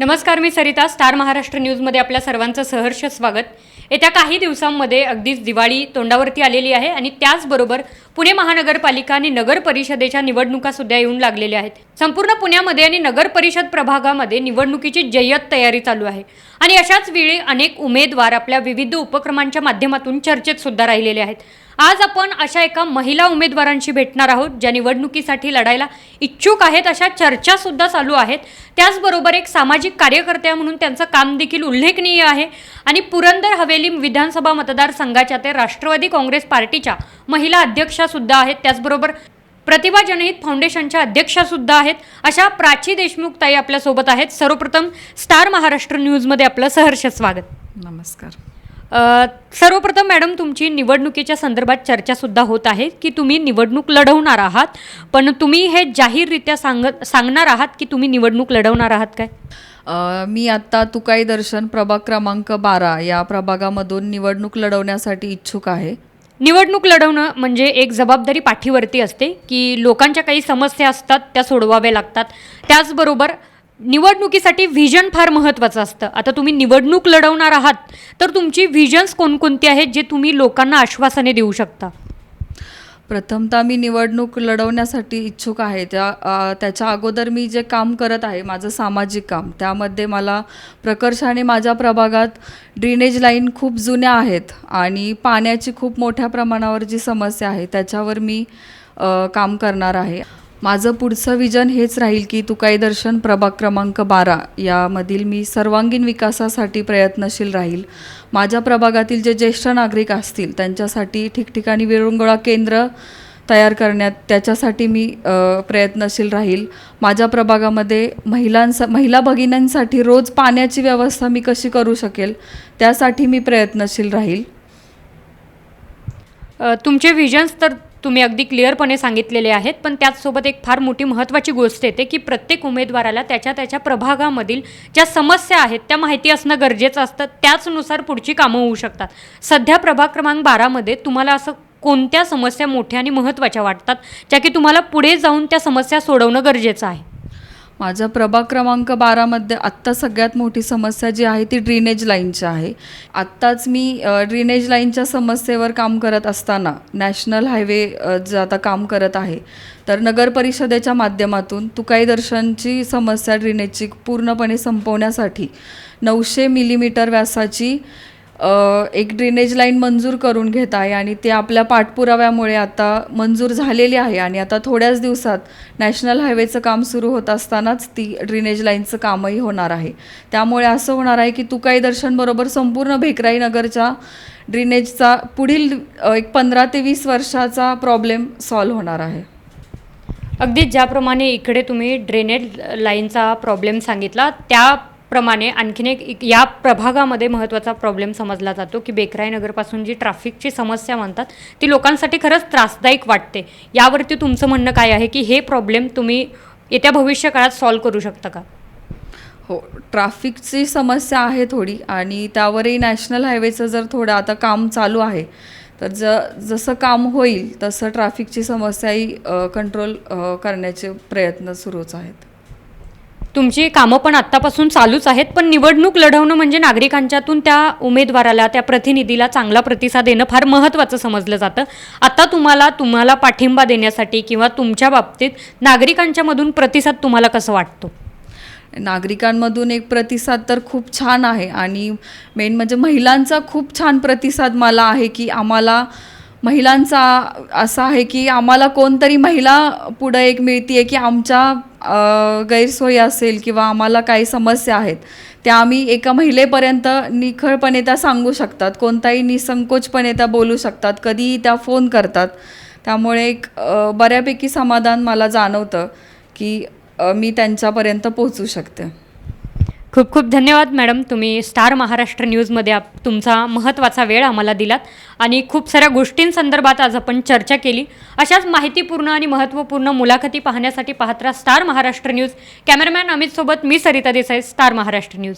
नमस्कार मी सरिता स्टार महाराष्ट्र न्यूजमध्ये आपल्या सर्वांचं सहर्ष स्वागत. येत्या काही दिवसांमध्ये अगदीच दिवाळी तोंडावरती आलेली आहे आणि त्याचबरोबर पुणे महानगरपालिका आणि नगर परिषदेच्या निवडणुका सुद्धा येऊन लागलेल्या आहेत. संपूर्ण पुण्यामध्ये आणि नगर परिषद प्रभागामध्ये निवडणुकीची जय्यत तयारी चालू आहे. आणि अशाच वेळी अनेक उमेदवार आपल्या विविध उपक्रमांच्या माध्यमातून चर्चेत सुद्धा राहिलेले आहेत. आज आपण अशा एका महिला उमेदवारांशी भेटणार आहोत ज्या निवडणुकीसाठी लढायला इच्छुक आहेत अशा चर्चा सुद्धा चालू आहेत. त्याचबरोबर एक सामाजिक कार्यकर्त्या म्हणून त्यांचं काम देखील उल्लेखनीय आहे. आणि पुरंदर हवेली विधानसभा मतदारसंघाच्या ते राष्ट्रवादी काँग्रेस पार्टीच्या महिला अध्यक्षा सुद्धा आहेत. त्याचबरोबर प्रतिभा जनहित फाउंडेशनच्या अध्यक्षा सुद्धा आहेत. अशा प्राची देशमुख ताई आपल्यासोबत आहेत. सर्वप्रथम स्टार महाराष्ट्र न्यूजमध्ये आपलं सहर्ष स्वागत. नमस्कार. सर्वप्रथम मॅडम तुमची निवडणुकीच्या संदर्भात चर्चा सुद्धा होत आहे की तुम्ही निवडणूक लढवणार आहात. पण तुम्ही हे जाहीररित्या सांगत सांगणार आहात की तुम्ही निवडणूक लढवणार आहात काय? मी आत्ता तुकाई दर्शन प्रभाग क्रमांक बारा या प्रभागामधून निवडणूक लढवण्यासाठी इच्छुक आहे. निवडणूक लढवणं म्हणजे एक जबाबदारी पाठीवरती असते की लोकांच्या काही समस्या असतात त्या सोडवाव्या लागतात. त्याचबरोबर निवडणुकीसाठी व्हिजन फार महत्त्वाचं असतं. आता तुम्ही निवडणूक लढवणार आहात तर तुमची व्हिजन्स कोणकोणती आहेत जे तुम्ही लोकांना आश्वासने देऊ शकता? प्रथमतः मी निवडणूक लढवण्यासाठी इच्छुक आहे. त्या त्याच्या अगोदर मी जे काम करत आहे माझं सामाजिक काम त्यामध्ये मला प्रकर्षाने माझ्या प्रभागात ड्रेनेज लाईन खूप जुन्या आहेत आणि पाण्याची खूप मोठ्या प्रमाणावर जी समस्या आहे त्याच्यावर मी काम करणार आहे. माझं पुढचं विजन हेच राहील की तुकाई दर्शन प्रभाग क्रमांक बारा. यामधील मी सर्वांगीण विकासासाठी प्रयत्नशील राहील. माझ्या प्रभागातील जे ज्येष्ठ नागरिक असतील त्यांच्यासाठी ठिकठिकाणी विरंगुळा केंद्र तयार करण्यात त्याच्यासाठी मी प्रयत्नशील राहील. माझ्या प्रभागामध्ये महिलांस महिला भगिनींसाठी रोज पाण्याची व्यवस्था मी कशी करू शकेल त्यासाठी मी प्रयत्नशील राहील. तुमचे व्हिजन्स तर तुम्ही अगदी क्लिअरपणे सांगितलेले आहेत पण त्याचसोबत एक फार मोठी महत्त्वाची गोष्ट येते की प्रत्येक उमेदवाराला त्याच्या त्याच्या प्रभागामधील ज्या समस्या आहेत त्या माहिती असणं गरजेचं असतं. त्याचनुसार पुढची कामं होऊ शकतात. सध्या प्रभाग क्रमांक बारामध्ये तुम्हाला असं कोणत्या समस्या मोठ्या आणि महत्त्वाच्या वाटतात ज्या की तुम्हाला पुढे जाऊन त्या समस्या सोडवणं गरजेचं आहे? माझा प्रभाग क्रमांक बारामध्ये आत्ता सगळ्यात मोठी समस्या जी आहे ती ड्रेनेज लाईनची आहे. आत्ताच मी ड्रेनेज लाईनच्या समस्येवर काम करत असताना नॅशनल हायवे जे आता काम करत आहे तर नगर परिषदेच्या माध्यमातून तुकाई दर्शनची समस्या ड्रेनेजची पूर्णपणे संपवण्यासाठी नऊशे मिलीमीटर व्यासाची एक ड्रेनेज लाईन मंजूर करून घेत आहे आणि ते आपल्या पाठपुराव्यामुळे आता मंजूर झालेली आहे आणि आता थोड्याच दिवसात नॅशनल हायवेचं काम सुरू होत असतानाच ती ड्रेनेज लाईनचं कामही होणार आहे. त्यामुळे असं होणार आहे की तुकाई दर्शनबरोबर संपूर्ण भेकराई नगरच्या ड्रेनेजचा पुढील एक पंधरा ते वीस वर्षाचा प्रॉब्लेम सॉल्व्ह होणार आहे. अगदी ज्याप्रमाणे इकडे तुम्ही ड्रेनेज लाईनचा प्रॉब्लेम सांगितला त्या प्रमाणे आणखीन एक एक या प्रभागामध्ये महत्त्वाचा प्रॉब्लेम समजला जातो की बेकराई नगरपासून जी ट्रॅफिकची समस्या म्हणतात ती लोकांसाठी खरंच त्रासदायक वाटते. यावरती तुमचं म्हणणं काय आहे की हे प्रॉब्लेम तुम्ही येत्या भविष्य काळात सॉल्व्ह करू शकता का? हो ट्रॅफिकची समस्या आहे थोडी आणि त्यावरही नॅशनल हायवेचं जर थोडं आता काम चालू आहे तर ज जसं काम होईल तसं ट्रॅफिकची समस्याही कंट्रोल करण्याचे प्रयत्न सुरूच आहेत. तुमची कामं पण आत्तापासून चालूच आहेत पण निवडणूक लढवणं म्हणजे नागरिकांच्यातून त्या उमेदवाराला त्या प्रतिनिधीला चांगला प्रतिसाद देणं फार महत्त्वाचं समजलं जातं. आता तुम्हाला तुम्हाला पाठिंबा देण्यासाठी किंवा तुमच्या बाबतीत नागरिकांच्यामधून प्रतिसाद तुम्हाला कसं वाटतो? नागरिकांमधून एक प्रतिसाद तर खूप छान आहे आणि मेन म्हणजे महिलांचा खूप छान प्रतिसाद मला आहे की आम्हाला महिलांचा असा आहे की आम्हाला कोणतरी महिला पुढं एक मिळते की आमच्या गैरसोयी असेल किंवा आम्हाला काही समस्या आहेत त्या आम्ही एका महिलेपर्यंत निखळपणे त्या सांगू शकतात. कोणताही निसंकोचपणे त्या बोलू शकतात. कधीही त्या फोन करतात. त्यामुळे एक बऱ्यापैकी समाधान मला जाणवतं की मी त्यांच्यापर्यंत पोहोचू शकते. खूप खूप धन्यवाद मॅडम. तुम्ही स्टार महाराष्ट्र न्यूजमध्ये आप तुमचा महत्त्वाचा वेळ आम्हाला दिलात. आणि खूप साऱ्या गोष्टींसंदर्भात आज आपण चर्चा केली. अशाच माहितीपूर्ण आणि महत्त्वपूर्ण मुलाखती पाहण्यासाठी पाहत्रा स्टार महाराष्ट्र न्यूज. कॅमेरामॅन अमितसोबत मी सरिता देसाई स्टार महाराष्ट्र न्यूज.